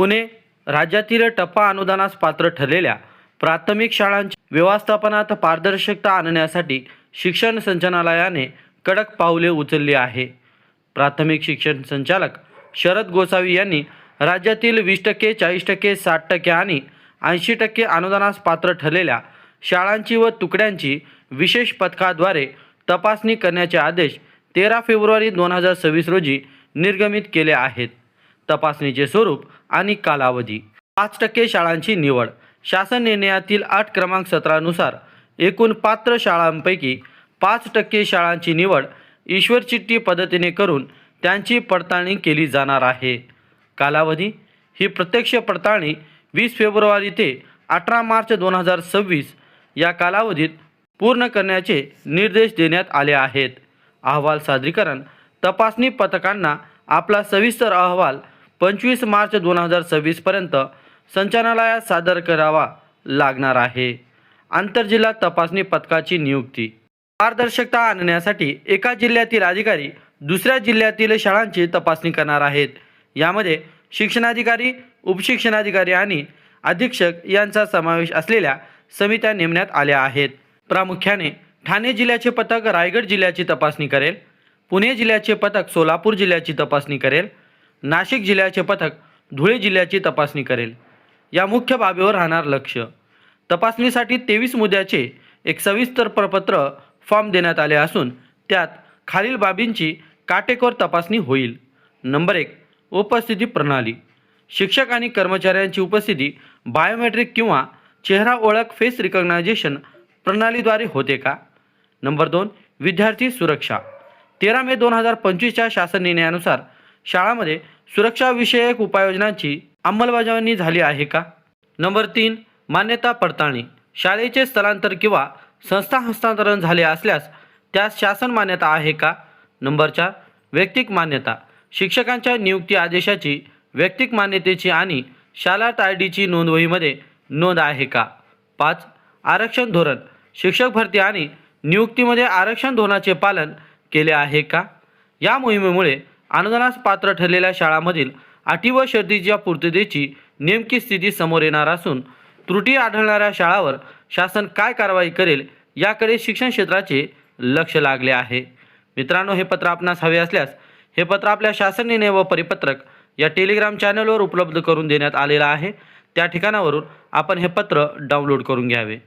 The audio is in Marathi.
पुणे राज्यातील टप्पा अनुदानास पात्र ठरलेल्या प्राथमिक शाळांच्या व्यवस्थापनात पारदर्शकता आणण्यासाठी शिक्षण संचालनालयाने कडक पावले उचलली आहे. प्राथमिक शिक्षण संचालक शरद गोसावी यांनी राज्यातील वीस टक्के चाळीस टक्के साठ टक्के आणि ऐंशी टक्के अनुदानास पात्र ठरलेल्या शाळांची व तुकड्यांची विशेष पथकाद्वारे तपासणी करण्याचे आदेश तेरा फेब्रुवारी दोन हजार सव्वीस रोजी निर्गमित केले आहेत. तपासणीचे स्वरूप आणि कालावधी. पाच टक्के शाळांची निवड. शासन निर्णयातील आठ क्रमांक सतरानुसार एकूण पात्र शाळांपैकी पाच टक्के शाळांची निवड ईश्वर चिठ्ठी पद्धतीने करून त्यांची पडताळणी केली जाणार आहे. कालावधी ही प्रत्यक्ष पडताळणी वीस फेब्रुवारी ते अठरा मार्च दोन हजार सव्वीस या कालावधीत पूर्ण करण्याचे निर्देश देण्यात आले आहेत. अहवाल सादरीकरण तपासणी पथकांना आपला सविस्तर अहवाल पंचवीस मार्च दोन हजार सव्वीसपर्यंत संचालनालयात सादर करावा लागणार आहे. आंतरजिल्हा तपासणी पथकाची नियुक्ती. पारदर्शकता आणण्यासाठी एका जिल्ह्यातील अधिकारी दुसऱ्या जिल्ह्यातील शाळांची तपासणी करणार आहेत. यामध्ये शिक्षणाधिकारी उपशिक्षणाधिकारी आणि अधीक्षक यांचा समावेश असलेल्या समित्या नेमण्यात आल्या आहेत. प्रामुख्याने ठाणे जिल्ह्याचे पथक रायगड जिल्ह्याची तपासणी करेल. पुणे जिल्ह्याचे पथक सोलापूर जिल्ह्याची तपासणी करेल. नाशिक जिल्ह्याचे पथक धुळे जिल्ह्याची तपासणी करेल. या मुख्य बाबीवर राहणार लक्ष. तपासणीसाठी तेवीस मुद्द्याचे एक सविस्तर प्रपत्र फॉर्म देण्यात आले असून त्यात खालील बाबींची काटेकोर तपासणी होईल. नंबर एक उपस्थिती प्रणाली. शिक्षक आणि कर्मचाऱ्यांची उपस्थिती बायोमेट्रिक किंवा चेहरा ओळख फेस रिकग्नायझेशन प्रणालीद्वारे होते का? नंबर दोन विद्यार्थी सुरक्षा. तेरा मे दोन हजार पंचवीसच्या शासन निर्णयानुसार शाळामध्ये सुरक्षाविषयक उपाययोजनांची अंमलबजावणी झाली आहे का? नंबर तीन मान्यता पडताळणी. शाळेचे स्थलांतर किंवा संस्था हस्तांतरण झाले असल्यास त्यास शासन मान्यता आहे का? नंबर चार वैयक्तिक मान्यता. शिक्षकांच्या नियुक्ती आदेशाची वैयक्तिक मान्यतेची आणि शाला आय डीची नोंदवहीमध्ये नोंद आहे का? पाच आरक्षण धोरण. शिक्षक भरती आणि नियुक्तीमध्ये आरक्षण धोरणाचे पालन केले आहे का? या मोहिमेमुळे अनुदानास पात्र ठरलेल्या शाळांमधील अटी व शर्तीच्या पूर्ततेची नेमकी स्थिती समोर येणार असून त्रुटी आढळणाऱ्या शाळावर शासन काय कारवाई करेल याकडे शिक्षण क्षेत्राचे लक्ष लागले आहे. मित्रांनो हे पत्र आपणास हवे असल्यास हे पत्र आपल्या शासन निर्णय व परिपत्रक या टेलिग्राम चॅनलवर उपलब्ध करून देण्यात आलेलं आहे. त्या ठिकाणावरून आपण हे पत्र डाउनलोड करून घ्यावे.